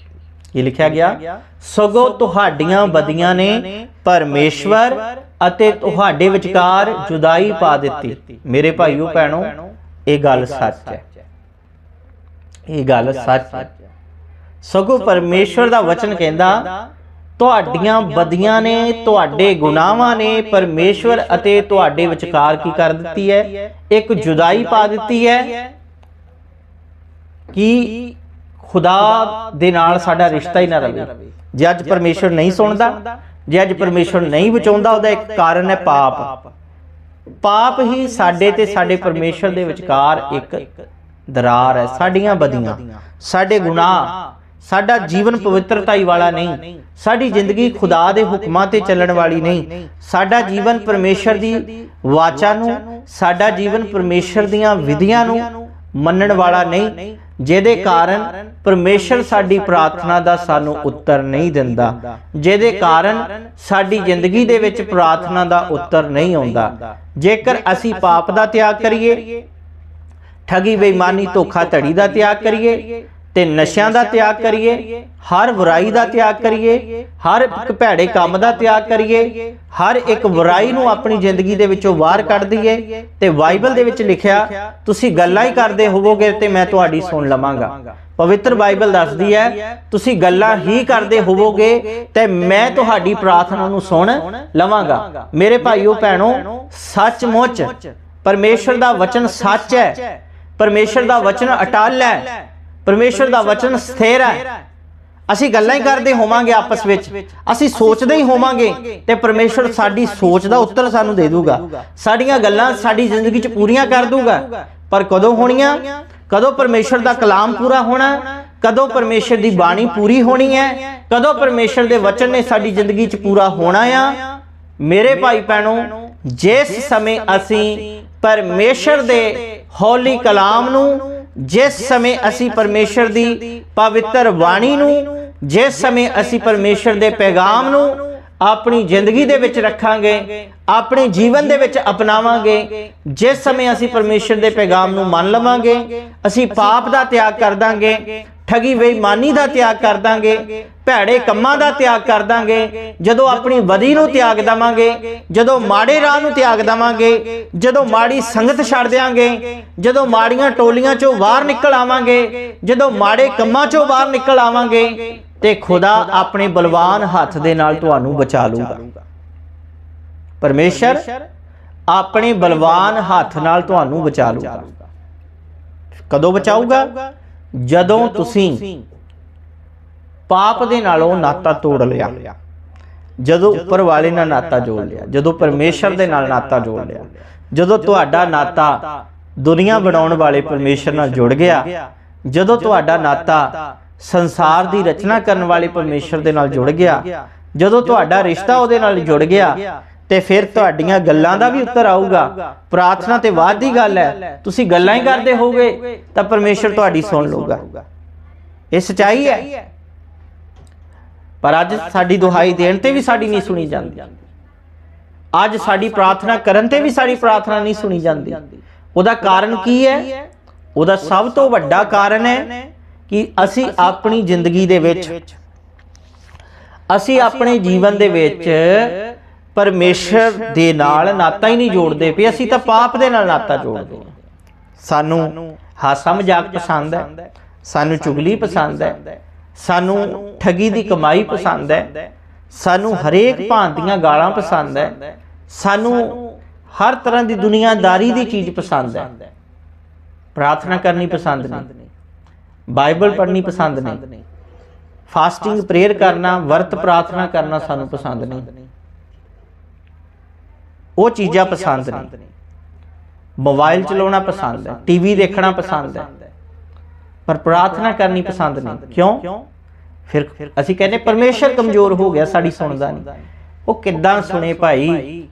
ਇਹ ਲਿਖਿਆ ਗਿਆ ਸਗੋਂ ਤੁਹਾਡੀਆਂ ਬਦੀਆਂ ਨੇ ਪਰਮੇਸ਼ਵਰ ਅਤੇ ਤੁਹਾਡੇ ਵਿਚਕਾਰ ਜੁਦਾਈ ਪਾ ਦਿੱਤੀ। ਮੇਰੇ ਭਾਈਓ ਭੈਣੋ ਇਹ ਗੱਲ ਸੱਚ ਹੈ। ਇਹ ਗੱਲ ਸੱਚ ਹੈ। ਸਗੋਂ ਪਰਮੇਸ਼ਵਰ ਦਾ ਵਚਨ ਕਹਿੰਦਾ ਤੁਹਾਡੀਆਂ ਬਦੀਆਂ ਨੇ, ਤੁਹਾਡੇ ਗੁਨਾਹਾਂ ਨੇ, ਪਰਮੇਸ਼ਵਰ ਅਤੇ ਤੁਹਾਡੇ ਵਿਚਕਾਰ ਕੀ ਕਰ ਦਿੱਤੀ ਹੈ? ਇੱਕ ਜੁਦਾਈ ਪਾ ਦਿੱਤੀ ਹੈ ਕਿ ਖੁਦਾ ਦੇ ਨਾਲ ਸਾਡਾ ਰਿਸ਼ਤਾ ਹੀ ਨਾ ਰਹੇ ਜੇ ਅੱਜ ਪਰਮੇਸ਼ਵਰ ਨਹੀਂ ਸੁਣਦਾ, ਜੇ ਅੱਜ ਪਰਮੇਸ਼ਵਰ ਨਹੀਂ ਬਚਾਉਂਦਾ, ਉਹਦਾ ਇੱਕ ਕਾਰਨ ਹੈ ਪਾਪ। ਪਾਪ ਹੀ ਸਾਡੇ ਤੇ ਸਾਡੇ ਪਰਮੇਸ਼ਵਰ ਦੇ ਵਿਚਕਾਰ ਇੱਕ ਦਰਾਰ ਹੈ, ਸਾਡੀਆਂ ਬਦੀਆਂ ਸਾਡੇ ਗੁਨਾਹ। ਸਾਡਾ ਜੀਵਨ ਪਵਿੱਤਰਤਾਈ ਵਾਲਾ ਨਹੀਂ। ਸਾਡੀ ਜ਼ਿੰਦਗੀ ਖੁਦਾ ਦੇ ਹੁਕਮਾਂ ਤੇ ਚੱਲਣ ਵਾਲੀ ਨਹੀਂ। ਸਾਡਾ ਜੀਵਨ ਪਰਮੇਸ਼ਰ ਦੀ ਵਾਚਾ ਨੂੰ ਸਾਡਾ ਜੀਵਨ ਪਰਮੇਸ਼ਰ ਦੀਆਂ ਵਿਧੀਆਂ ਨੂੰ ਮੰਨਣ ਵਾਲਾ ਨਹੀਂ। ਜਿਹਦੇ ਕਾਰਨ ਪਰਮੇਸ਼ਰ ਸਾਡੀ ਪ੍ਰਾਰਥਨਾ ਦਾ ਸਾਨੂੰ ਉੱਤਰ ਨਹੀਂ ਦਿੰਦਾ। ਜਿਹਦੇ ਕਾਰਨ ਸਾਡੀ ਜ਼ਿੰਦਗੀ ਦੇ ਵਿੱਚ ਪ੍ਰਾਰਥਨਾ ਦਾ ਉੱਤਰ ਨਹੀਂ ਆਉਂਦਾ ਜੇਕਰ ਅਸੀਂ ਪਾਪ ਦਾ ਤਿਆਗ ਕਰੀਏ ਠਗੀ ਬੇਈਮਾਨੀ ਧੋਖਾ ਧੜੀ ਦਾ ਤਿਆਗ ਕਰੀਏ ਤੇ ਨਸ਼ਿਆਂ ਦਾ ਤਿਆਗ ਕਰੀਏ ਹਰ ਬੁਰਾਈ ਦਾ ਤਿਆਗ ਕਰੀਏ ਹਰ ਇੱਕ ਭੈੜੇ ਕੰਮ ਦਾ ਤਿਆਗ ਕਰੀਏ ਹਰ ਇੱਕ ਬੁਰਾਈ ਨੂੰ ਆਪਣੀ ਜ਼ਿੰਦਗੀ ਦੇ ਵਿੱਚੋਂ ਬਾਹਰ ਕੱਢ ਦਈਏ ਤੇ ਬਾਈਬਲ ਦੇ ਵਿੱਚ ਲਿਖਿਆ ਤੁਸੀਂ ਗੱਲਾਂ ਹੀ ਕਰਦੇ ਹੋਵੋਗੇ ਤੇ ਮੈਂ ਤੁਹਾਡੀ ਸੁਣ ਲਵਾਂਗਾ। ਪਵਿੱਤਰ ਬਾਈਬਲ ਦੱਸਦੀ ਹੈ ਤੁਸੀਂ ਗੱਲਾਂ ਹੀ ਕਰਦੇ ਹੋਵੋਗੇ ਤੇ ਮੈਂ ਤੁਹਾਡੀ ਪ੍ਰਾਰਥਨਾ ਨੂੰ ਸੁਣ ਲਵਾਂਗਾ। ਮੇਰੇ ਭਾਈਓ ਭੈਣੋ ਸੱਚਮੁੱਚ ਪਰਮੇਸ਼ਰ ਦਾ ਵਚਨ ਸੱਚ ਹੈ। ਪਰਮੇਸ਼ਰ ਦਾ ਵਚਨ ਅਟਲ ਹੈ। ਪਰਮੇਸ਼ਰ ਦਾ ਵਚਨ ਸਥਿਰ ਹੈ। ਅਸੀਂ ਗੱਲਾਂ ਹੀ ਕਰਦੇ ਹੋਵਾਂਗੇ ਆਪਸ ਵਿੱਚ। ਅਸੀਂ ਸੋਚਦੇ ਹੀ ਹੋਵਾਂਗੇ ਤੇ ਪਰਮੇਸ਼ਰ ਸਾਡੀ ਸੋਚ ਦਾ ਉੱਤਰ ਸਾਨੂੰ ਦੇ ਦੂਗਾ। ਸਾਡੀਆਂ ਗੱਲਾਂ ਸਾਡੀ ਜ਼ਿੰਦਗੀ 'ਚ ਪੂਰੀਆਂ ਕਰ ਦੂਗਾ। ਪਰ ਕਦੋਂ ਹੋਣੀਆਂ? ਕਦੋਂ ਪਰਮੇਸ਼ਰ ਦਾ ਕਲਾਮ ਪੂਰਾ ਹੋਣਾ? ਕਦੋਂ ਪਰਮੇਸ਼ਰ ਦੀ ਬਾਣੀ ਪੂਰੀ ਹੋਣੀ ਹੈ? ਕਦੋਂ ਪਰਮੇਸ਼ਰ ਦੇ ਵਚਨ ਨੇ ਸਾਡੀ ਜ਼ਿੰਦਗੀ 'ਚ ਪੂਰਾ ਹੋਣਾ ਆ? ਮੇਰੇ ਭਾਈ ਭੈਣੋ ਜਿਸ ਸਮੇਂ ਅਸੀਂ ਪਰਮੇਸ਼ਰ ਦੇ ਹੌਲੀ ਕਲਾਮ ਨੂੰ ਜਿਸ ਸਮੇਂ ਅਸੀਂ ਪਰਮੇਸ਼ਰ ਦੀ ਪਵਿੱਤਰ ਬਾਣੀ ਨੂੰ, ਜਿਸ ਸਮੇਂ ਅਸੀਂ ਪਰਮੇਸ਼ਰ ਦੇ ਪੈਗਾਮ ਨੂੰ ਆਪਣੀ ਜ਼ਿੰਦਗੀ ਦੇ ਵਿੱਚ ਰੱਖਾਂਗੇ, ਆਪਣੇ ਜੀਵਨ ਦੇ ਵਿੱਚ ਅਪਣਾਵਾਂਗੇ, ਜਿਸ ਸਮੇਂ ਅਸੀਂ ਪਰਮੇਸ਼ਰ ਦੇ ਪੈਗਾਮ ਨੂੰ ਮੰਨ ਲਵਾਂਗੇ, ਅਸੀਂ ਪਾਪ ਦਾ ਤਿਆਗ ਕਰ ਦਾਂਗੇ ਠਗੀ ਬੇਈਮਾਨੀ ਦਾ ਤਿਆਗ ਕਰ ਦਾਂਗੇ ਭੈੜੇ ਕੰਮਾਂ ਦਾ ਤਿਆਗ ਕਰ ਦਾਂਗੇ ਜਦੋਂ ਆਪਣੀ ਬਦੀ ਨੂੰ ਤਿਆਗ ਦਵਾਂਗੇ ਜਦੋਂ ਮਾੜੇ ਰਾਹ ਨੂੰ ਤਿਆਗ ਦਵਾਂਗੇ ਜਦੋਂ ਮਾੜੀ ਸੰਗਤ ਛੱਡ ਦਿਆਂਗੇ ਜਦੋਂ ਮਾੜੀਆਂ ਟੋਲੀਆਂ ਚੋਂ ਬਾਹਰ ਨਿਕਲ ਆਵਾਂਗੇ ਜਦੋਂ ਮਾੜੇ ਕੰਮਾਂ ਚੋਂ ਬਾਹਰ ਨਿਕਲ ਆਵਾਂਗੇ ਤੇ ਖੁਦਾ ਆਪਣੇ ਬਲਵਾਨ ਹੱਥ ਦੇ ਨਾਲ ਤੁਹਾਨੂੰ ਬਚਾ ਲੂਗਾ। ਪਰਮੇਸ਼ਰ ਆਪਣੇ ਬਲਵਾਨ ਹੱਥ ਨਾਲ ਤੁਹਾਨੂੰ ਬਚਾ ਲੂਗਾ। ਕਦੋਂ ਬਚਾਊਗਾ? ਜਦੋਂ ਤੁਸੀਂ ਪਾਪ ਦੇ ਨਾਲੋਂ ਨਾਤਾ ਤੋੜ ਲਿਆ। ਜਦੋਂ ਉੱਪਰ ਵਾਲੇ ਨਾਲ ਨਾਤਾ ਜੋੜ ਲਿਆ। ਜਦੋਂ ਪਰਮੇਸ਼ਰ ਦੇ ਨਾਲ ਨਾਤਾ ਜੋੜ ਲਿਆ। ਜਦੋਂ ਤੁਹਾਡਾ ਨਾਤਾ ਦੁਨੀਆ ਬਣਾਉਣ ਵਾਲੇ ਪਰਮੇਸ਼ਰ ਨਾਲ ਜੁੜ ਗਿਆ। ਜਦੋਂ ਤੁਹਾਡਾ ਨਾਤਾ ਸੰਸਾਰ ਦੀ ਰਚਨਾ ਕਰਨ ਵਾਲੇ ਪਰਮੇਸ਼ਰ ਦੇ ਨਾਲ ਜੁੜ ਗਿਆ। ਜਦੋਂ ਤੁਹਾਡਾ ਰਿਸ਼ਤਾ ਉਹਦੇ ਨਾਲ ਜੁੜ ਗਿਆ। ਤੇ ਫਿਰ ਤੁਹਾਡੀਆਂ ਗੱਲਾਂ ਦਾ ਵੀ ਉੱਤਰ ਆਊਗਾ। ਪ੍ਰਾਰਥਨਾ ਤੇ ਬਾਅਦ ਦੀ ਗੱਲ ਹੈ। ਤੁਸੀਂ ਗੱਲਾਂ ਹੀ ਕਰਦੇ ਹੋਗੇ ਤਾਂ ਪਰਮੇਸ਼ਰ ਤੁਹਾਡੀ ਸੁਣ ਲਊਗਾ। ਇਹ ਸਚਾਈ ਹੈ। ਪਰ ਅੱਜ ਸਾਡੀ ਦੁਹਾਈ ਦੇਣ ਤੇ ਵੀ ਸਾਡੀ ਨਹੀਂ ਸੁਣੀ ਜਾਂਦੀ। ਅੱਜ ਸਾਡੀ ਪ੍ਰਾਰਥਨਾ ਕਰਨ ਤੇ ਵੀ ਸਾਡੀ ਪ੍ਰਾਰਥਨਾ ਨਹੀਂ ਸੁਣੀ ਜਾਂਦੀ। ਉਹਦਾ ਕਾਰਨ ਕੀ ਹੈ? ਉਹਦਾ ਸਭ ਤੋਂ ਵੱਡਾ ਕਾਰਨ ਹੈ ਕਿ ਅਸੀਂ ਆਪਣੀ ਜ਼ਿੰਦਗੀ ਦੇ ਵਿੱਚ ਅਸੀਂ ਆਪਣੇ ਜੀਵਨ ਦੇ ਵਿੱਚ ਪਰਮੇਸ਼ਰ ਦੇ ਨਾਲ ਨਾਤਾ ਹੀ ਨਹੀਂ ਜੋੜਦੇ ਪਏ। ਅਸੀਂ ਤਾਂ ਪਾਪ ਦੇ ਨਾਲ ਨਾਤਾ ਜੋੜਦੇ ਹਾਂ। ਸਾਨੂੰ ਹਾਸਾ ਮਜ਼ਾਕ ਪਸੰਦ ਹੈ। ਸਾਨੂੰ ਚੁਗਲੀ ਪਸੰਦ ਹੈ। ਸਾਨੂੰ ਠੱਗੀ ਦੀ ਕਮਾਈ ਪਸੰਦ ਹੈ। ਸਾਨੂੰ ਹਰੇਕ ਭਾਂਤ ਦੀਆਂ ਗਾਲਾਂ ਪਸੰਦ ਹੈ। ਸਾਨੂੰ ਹਰ ਤਰ੍ਹਾਂ ਦੀ ਦੁਨੀਆਦਾਰੀ ਦੀ ਚੀਜ਼ ਪਸੰਦ ਹੈ। ਪ੍ਰਾਰਥਨਾ ਕਰਨੀ ਪਸੰਦ ਨਹੀਂ। ਬਾਈਬਲ ਪੜ੍ਹਨੀ ਪਸੰਦ ਨਹੀਂ। ਫਾਸਟਿੰਗ, ਪ੍ਰੇਅਰ ਕਰਨਾ, ਵਰਤ ਪ੍ਰਾਰਥਨਾ ਕਰਨਾ ਸਾਨੂੰ ਪਸੰਦ ਨਹੀਂ। ਉਹ ਚੀਜ਼ਾਂ ਪਸੰਦ ਨਹੀਂ ਮੋਬਾਈਲ ਚਲਾਉਣਾ ਪਸੰਦ ਹੈ ਟੀਵੀ ਦੇਖਣਾ ਪਸੰਦ ਹੈ। ਪਰ ਪ੍ਰਾਰਥਨਾ ਕਰਨੀ ਪਸੰਦ ਨਹੀਂ। ਕਿਉਂ? ਫਿਰ ਅਸੀਂ ਕਹਿੰਦੇ ਪਰਮੇਸ਼ਰ ਕਮਜ਼ੋਰ ਹੋ ਗਿਆ, ਸਾਡੀ ਸੁਣਦਾ ਨਹੀਂ। ਉਹ ਕਿੱਦਾਂ ਸੁਣੇ ਭਾਈ?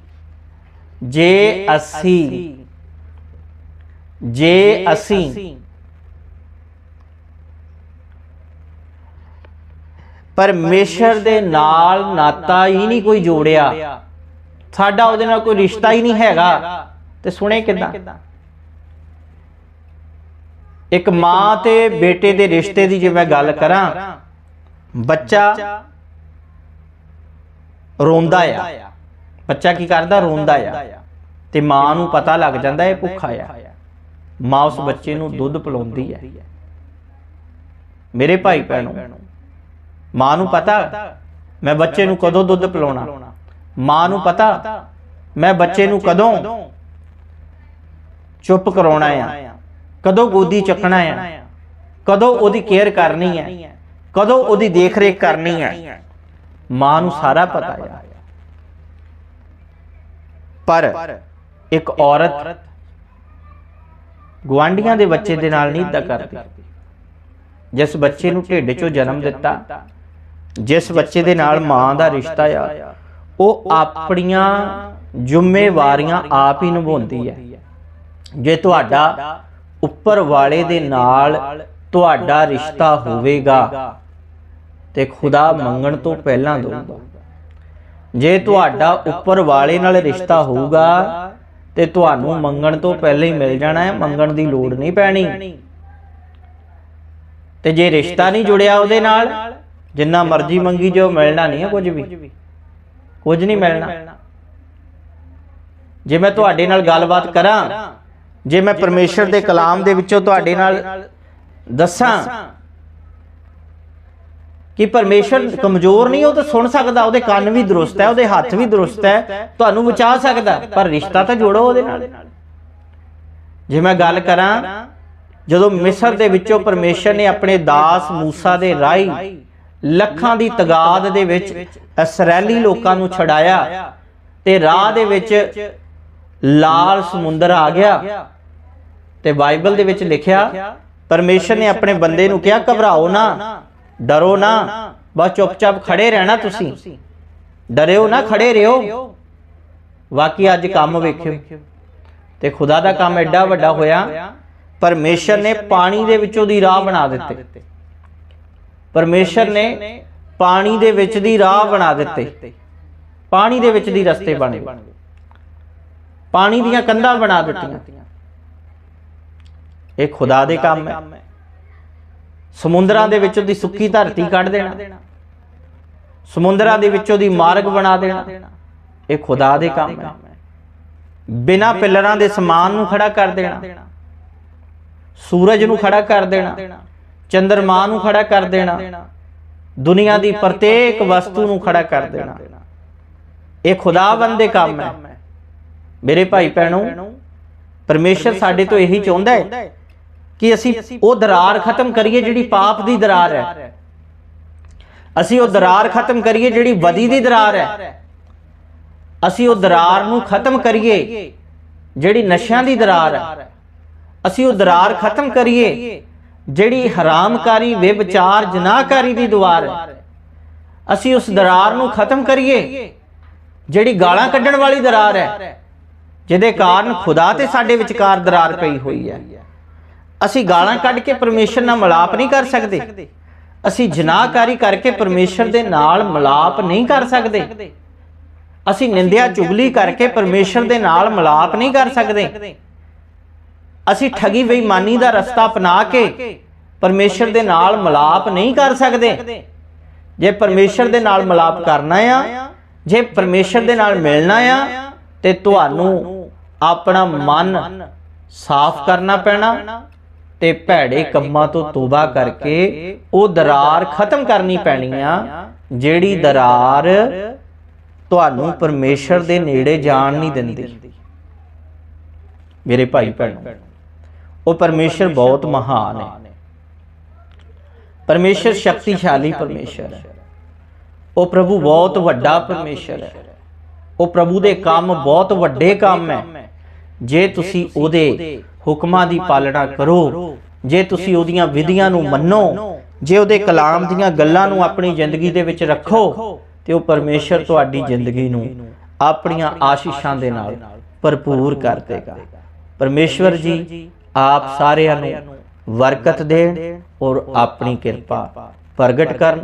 ਜੇ ਅਸੀਂ ਜੇ ਅਸੀਂ ਪਰਮੇਸ਼ਰ ਦੇ ਨਾਲ ਨਾਤਾ ਹੀ ਨਹੀਂ ਕੋਈ ਜੋੜਿਆ ਸਾਡਾ ਉਹਦੇ ਨਾਲ ਕੋਈ ਰਿਸ਼ਤਾ ਹੀ ਨਹੀਂ ਹੈਗਾ। ਤੇ ਸੁਣੇ ਕਿਦਾਂ? ਇੱਕ ਮਾਂ ਤੇ ਬੇਟੇ ਦੇ ਰਿਸ਼ਤੇ ਦੀ ਜੇ ਮੈਂ ਗੱਲ ਕਰਾਂ ਬੱਚਾ ਰੋਂਦਾ ਆ। ਬੱਚਾ ਕੀ ਕਰਦਾ? ਰੋਂਦਾ ਆ। ਤੇ ਮਾਂ ਨੂੰ ਪਤਾ ਲੱਗ ਜਾਂਦਾ ਇਹ ਭੁੱਖਾ ਆ। ਮਾਂ ਉਸ ਬੱਚੇ ਨੂੰ ਦੁੱਧ ਪਿਲਾਉਂਦੀ ਹੈ ਮੇਰੇ ਭਾਈ ਭੈਣੋ ਮਾਂ ਨੂੰ ਪਤਾ ਮੈਂ ਬੱਚੇ ਨੂੰ ਕਦੋਂ ਦੁੱਧ ਪਿਲਾਉਣਾ? ਮਾਂ ਨੂੰ ਪਤਾ, ਮੈਂ ਬੱਚੇ ਨੂੰ ਕਦੋਂ ਚੁੱਪ ਕਰਾਉਣਾ ਆ? ਕਦੋਂ ਗੋਦੀ ਚੱਕਣਾ ਆ? ਕਦੋਂ ਉਹਦੀ ਕੇਅਰ ਕਰਨੀ ਹੈ ਕਦੋਂ ਉਹਦੀ ਦੇਖ-ਰੇਖ ਕਰਨੀ ਹੈ ਮਾਂ ਨੂੰ ਸਾਰਾ ਪਤਾ ਆ। ਪਰ ਇੱਕ ਔਰਤ ਗਵਾਂਡੀਆਂ ਦੇ ਬੱਚੇ ਦੇ ਨਾਲ ਨਹੀਂ ਇਦਾਂ ਕਰਦੀ। ਜਿਸ ਬੱਚੇ ਨੂੰ ਢਿੱਡ 'ਚੋਂ ਜਨਮ ਦਿੱਤਾ, ਜਿਸ ਬੱਚੇ ਦੇ ਨਾਲ ਮਾਂ ਦਾ ਰਿਸ਼ਤਾ ਆ ਉਹ ਆਪਣੀਆਂ ਜ਼ਿੰਮੇਵਾਰੀਆਂ ਆਪ ਹੀ ਨਿਭਾਉਂਦੀ ਹੈ। ਜੇ ਤੁਹਾਡਾ ਉੱਪਰ ਵਾਲੇ ਦੇ ਨਾਲ ਤੁਹਾਡਾ ਰਿਸ਼ਤਾ ਹੋਵੇਗਾ ਤੇ ਖੁਦਾ ਮੰਗਣ ਤੋਂ ਪਹਿਲਾਂ ਦਊਗਾ। ਜੇ ਤੁਹਾਡਾ ਉੱਪਰ ਵਾਲੇ ਨਾਲ ਰਿਸ਼ਤਾ ਹੋਊਗਾ ਤੇ ਤੁਹਾਨੂੰ ਮੰਗਣ ਤੋਂ ਪਹਿਲਾਂ ਹੀ ਮਿਲ ਜਾਣਾ ਹੈ, ਮੰਗਣ ਦੀ ਲੋੜ ਨਹੀਂ ਪੈਣੀ। ਤੇ ਜੇ ਰਿਸ਼ਤਾ ਨਹੀਂ ਜੁੜਿਆ ਉਹਦੇ ਨਾਲ, ਜਿੰਨਾ ਮਰਜ਼ੀ ਮੰਗੀ ਜੋ ਮਿਲਣਾ ਨਹੀਂ ਹੈ ਕੁਝ ਵੀ। ਕੁਝ ਨਹੀਂ ਮਿਲਣਾ। ਜੇ ਮੈਂ ਤੁਹਾਡੇ ਨਾਲ ਗੱਲਬਾਤ ਕਰਾਂ ਜੇ ਮੈਂ ਪਰਮੇਸ਼ਰ ਦੇ ਕਲਾਮ ਦੇ ਵਿੱਚੋਂ ਤੁਹਾਡੇ ਨਾਲ ਦੱਸਾਂ ਕਿ ਪਰਮੇਸ਼ਰ ਕਮਜ਼ੋਰ ਨਹੀਂ ਉਹ ਤਾਂ ਸੁਣ ਸਕਦਾ ਉਹਦੇ ਕੰਨ ਵੀ ਦਰੁਸਤ ਹੈ ਉਹਦੇ ਹੱਥ ਵੀ ਦਰੁਸਤ ਹੈ ਤੁਹਾਨੂੰ ਬਚਾ ਸਕਦਾ ਪਰ ਰਿਸ਼ਤਾ ਤਾਂ ਜੋੜੋ ਉਹਦੇ ਨਾਲ। ਜੇ ਮੈਂ ਗੱਲ ਕਰਾਂ ਜਦੋਂ ਮਿਸਰ ਦੇ ਵਿੱਚੋਂ ਪਰਮੇਸ਼ਰ ਨੇ ਆਪਣੇ ਦਾਸ ਮੂਸਾ ਦੇ ਰਾਹੀਂ ਲੱਖਾਂ ਦੀ ਤਗਾਦ ਦੇ ਵਿੱਚ ਇਸرائیਲੀ ਲੋਕਾਂ ਨੂੰ ਛਡਾਇਆ ਤੇ ਰਾਹ ਦੇ ਵਿੱਚ ਲਾਲ ਸਮੁੰਦਰ ਆ ਗਿਆ। ਤੇ ਬਾਈਬਲ ਦੇ ਵਿੱਚ ਲਿਖਿਆ ਪਰਮੇਸ਼ਰ ਨੇ ਆਪਣੇ ਬੰਦੇ ਨੂੰ ਕਿਹਾ ਘਬਰਾਓ ਨਾ ਡਰੋ ਨਾ ਬਸ ਚੁੱਪਚਾਪ ਖੜੇ ਰਹਿਣਾ ਤੁਸੀਂ। ਡਰਿਓ ਨਾ ਖੜੇ ਰਹੋ। ਵਾਕੀ ਅੱਜ ਕੰਮ ਵੇਖਿਓ। ਤੇ ਖੁਦਾ ਦਾ ਕੰਮ ਐਡਾ ਵੱਡਾ ਹੋਇਆ ਪਰਮੇਸ਼ਰ ਨੇ ਪਾਣੀ ਦੇ ਵਿੱਚੋਂ ਦੀ ਰਾਹ ਬਣਾ ਦਿੱਤੇ। ਪਰਮੇਸ਼ਰ ਨੇ ਪਾਣੀ ਦੇ ਵਿੱਚ ਦੀ ਰਾਹ ਬਣਾ ਦਿੱਤੇ। ਪਾਣੀ ਦੇ ਵਿੱਚ ਦੀ ਰਸਤੇ ਬਣ ਗਏ। ਪਾਣੀ ਦੀਆਂ ਕੰਧਾਂ ਬਣਾ ਦਿੱਤੀਆਂ। ਇਹ ਖੁਦਾ ਦੇ ਕੰਮ ਹੈ। ਸਮੁੰਦਰਾਂ ਦੇ ਵਿੱਚੋਂ ਦੀ ਸੁੱਕੀ ਧਰਤੀ ਕੱਢ ਦੇਣਾ। ਸਮੁੰਦਰਾਂ ਦੇ ਵਿੱਚੋਂ ਦੀ ਮਾਰਗ ਬਣਾ ਦੇਣਾ। ਇਹ ਖੁਦਾ ਦੇ ਕੰਮ ਹੈ। ਬਿਨਾ ਪਿੱਲਰਾਂ ਦੇ ਸਮਾਨ ਨੂੰ ਖੜਾ ਕਰ ਦੇਣਾ। ਸੂਰਜ ਨੂੰ ਖੜਾ ਕਰ ਦੇਣਾ। ਚੰਦਰਮਾ ਨੂੰ ਖੜਾ ਕਰ ਦੇਣਾ। ਦੁਨੀਆ ਦੀ ਪ੍ਰਤੇਕ ਵਸਤੂ ਨੂੰ ਖੜਾ ਕਰ ਦੇਣਾ। ਇਹ ਖੁਦਾਵੰਦ ਦੇ ਕੰਮ ਹੈ। ਮੇਰੇ ਭਾਈ ਭੈਣੋ ਪਰਮੇਸ਼ਰ ਸਾਡੇ ਤੋਂ ਇਹੀ ਚਾਹੁੰਦਾ ਹੈ ਕਿ ਅਸੀਂ ਉਹ ਦਰਾਰ ਖਤਮ ਕਰੀਏ ਜਿਹੜੀ ਪਾਪ ਦੀ ਦਰਾਰ ਹੈ। ਅਸੀਂ ਉਹ ਦਰਾਰ ਖਤਮ ਕਰੀਏ ਜਿਹੜੀ ਬਦੀ ਦੀ ਦਰਾਰ ਹੈ। ਅਸੀਂ ਉਹ ਦਰਾਰ ਨੂੰ ਖਤਮ ਕਰੀਏ ਜਿਹੜੀ ਨਸ਼ਿਆਂ ਦੀ ਦਰਾਰ ਹੈ। ਅਸੀਂ ਉਹ ਦਰਾਰ ਖਤਮ ਕਰੀਏ ਜਿਹੜੀ ਹਰਾਮਕਾਰੀ ਵਿਵਚਾਰ ਜਨਾਹਕਾਰੀ ਦੀ ਦੁਆਰ ਹੈ। ਅਸੀਂ ਉਸ ਦਰਾਰ ਨੂੰ ਖਤਮ ਕਰੀਏ ਜਿਹੜੀ ਗਾਲਾਂ ਕੱਢਣ ਵਾਲੀ ਦਰਾਰ ਹੈ ਜਿਹਦੇ ਕਾਰਨ ਖੁਦਾ ਤੇ ਸਾਡੇ ਵਿਚਕਾਰ ਦਰਾਰ ਪਈ ਹੋਈ ਹੈ। ਅਸੀਂ ਗਾਲਾਂ ਕੱਢ ਕੇ ਪਰਮੇਸ਼ਰ ਨਾਲ ਮਲਾਪ ਨਹੀਂ ਕਰ ਸਕਦੇ। ਅਸੀਂ ਜਨਾਹਕਾਰੀ ਕਰਕੇ ਪਰਮੇਸ਼ਰ ਦੇ ਨਾਲ ਮਲਾਪ ਨਹੀਂ ਕਰ ਸਕਦੇ। ਅਸੀਂ ਨਿੰਦਿਆ ਚੁਗਲੀ ਕਰਕੇ ਪਰਮੇਸ਼ਰ ਦੇ ਨਾਲ ਮਲਾਪ ਨਹੀਂ ਕਰ ਸਕਦੇ। ਅਸੀਂ ਠਗੀ ਬੇਈਮਾਨੀ ਦਾ ਰਸਤਾ ਅਪਣਾ ਕੇ ਪਰਮੇਸ਼ਰ ਦੇ ਨਾਲ ਮਲਾਪ ਨਹੀਂ ਕਰ ਸਕਦੇ। ਜੇ ਪਰਮੇਸ਼ਰ ਦੇ ਨਾਲ ਮਲਾਪ ਕਰਨਾ ਆ ਜੇ ਪਰਮੇਸ਼ਰ ਦੇ ਨਾਲ ਮਿਲਣਾ ਆ ਤੇ ਤੁਹਾਨੂੰ ਆਪਣਾ ਮਨ ਸਾਫ਼ ਕਰਨਾ ਪੈਣਾ ਤੇ ਭੈੜੇ ਕੰਮਾਂ ਤੋਂ ਤੋਬਾ ਕਰਕੇ ਉਹ ਦਰਾਰ ਖਤਮ ਕਰਨੀ ਪੈਣੀ ਆ ਜਿਹੜੀ ਦਰਾਰ ਤੁਹਾਨੂੰ ਪਰਮੇਸ਼ਰ ਦੇ ਨੇੜੇ ਜਾਣ ਨਹੀਂ ਦਿੰਦੀ। ਮੇਰੇ ਭਾਈ ਭੈਣੋ ਉਹ ਪਰਮੇਸ਼ਰ ਬਹੁਤ ਮਹਾਨ ਹੈ। ਪਰਮੇਸ਼ਰ ਸ਼ਕਤੀਸ਼ਾਲੀ ਪਰਮੇਸ਼ਰ ਹੈ। ਉਹ ਪ੍ਰਭੂ ਬਹੁਤ ਵੱਡਾ ਪਰਮੇਸ਼ਰ ਹੈ। ਉਹ ਪ੍ਰਭੂ ਦੇ ਕੰਮ ਬਹੁਤ ਵੱਡੇ ਕੰਮ ਹੈ। ਜੇ ਤੁਸੀਂ ਉਹਦੇ ਹੁਕਮਾਂ ਦੀ ਪਾਲਣਾ ਕਰੋ ਜੇ ਤੁਸੀਂ ਉਹਦੀਆਂ ਵਿਧੀਆਂ ਨੂੰ ਮੰਨੋ ਜੇ ਉਹਦੇ ਕਲਾਮ ਦੀਆਂ ਗੱਲਾਂ ਨੂੰ ਆਪਣੀ ਜ਼ਿੰਦਗੀ ਦੇ ਵਿੱਚ ਰੱਖੋ ਤੇ ਉਹ ਪਰਮੇਸ਼ਰ ਤੁਹਾਡੀ ਜ਼ਿੰਦਗੀ ਨੂੰ ਆਪਣੀਆਂ ਆਸ਼ੀਸ਼ਾਂ ਦੇ ਨਾਲ ਭਰਪੂਰ ਕਰ ਦੇਗਾ। ਪਰਮੇਸ਼ਵਰ ਜੀ ਆਪ ਸਾਰਿਆਂ ਨੂੰ ਬਰਕਤ ਦੇਣ ਔਰ ਆਪਣੀ ਕਿਰਪਾ ਪ੍ਰਗਟ ਕਰਨ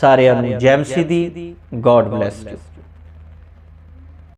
ਸਾਰਿਆਂ ਨੂੰ ਜੈਮਸ਼ੀ ਦੀ ਗੋਡ ਬlesਸ ਯੂ